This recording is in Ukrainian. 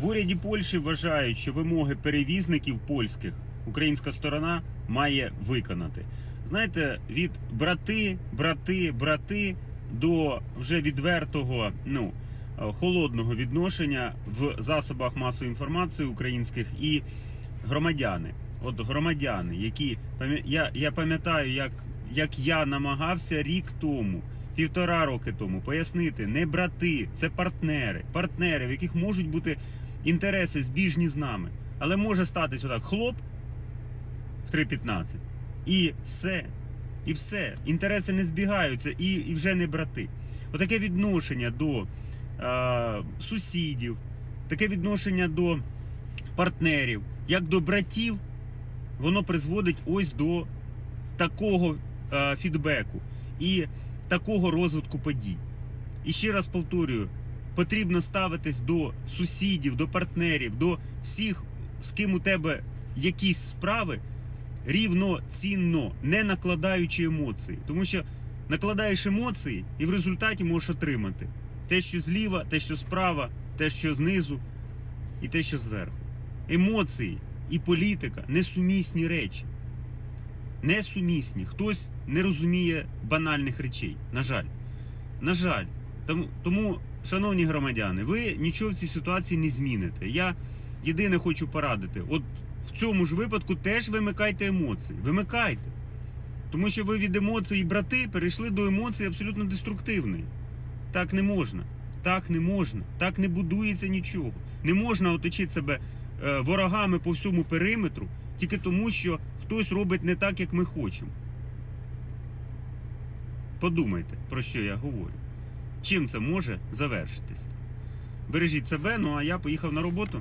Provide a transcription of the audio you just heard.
В уряді Польщі вважають, що вимоги перевізників польських українська сторона має виконати. Знаєте, від брати, брати, брати до вже відвертого, ну е, холодного відношення в засобах масової інформації українських і громадяни. От громадяни, які я, я пам'ятаю, як, як я намагався рік тому, півтора роки тому пояснити, не брати, це партнери, партнери, в яких можуть бути інтереси збіжні з нами. Але може статись отак хлоп в 3.15 і все. І все. Інтереси не збігаються і, і вже не брати. Отаке відношення до е, сусідів, таке відношення до партнерів, як до братів, воно призводить ось до такого е, фідбеку і такого розвитку подій. І ще раз повторюю, потрібно ставитись до сусідів, до партнерів, до всіх, з ким у тебе якісь справи, рівноцінно, не накладаючи емоції. Тому що накладаєш емоції і в результаті можеш отримати те, що зліва, те, що справа, те, що знизу, і те, що зверху. Емоції і політика несумісні речі. Несумісні. Хтось не розуміє банальних речей. На жаль. На жаль. Тому, тому, шановні громадяни, ви нічого в цій ситуації не зміните. Я єдине хочу порадити: от в цьому ж випадку теж вимикайте емоції. Вимикайте. Тому що ви від емоцій брати перейшли до емоцій абсолютно деструктивної. Так не можна. Так не можна. Так не будується нічого. Не можна оточити себе е, ворогами по всьому периметру тільки тому, що хтось робить не так, як ми хочемо. Подумайте, про що я говорю. Чим це може завершитись? Бережіть себе, ну а я поїхав на роботу.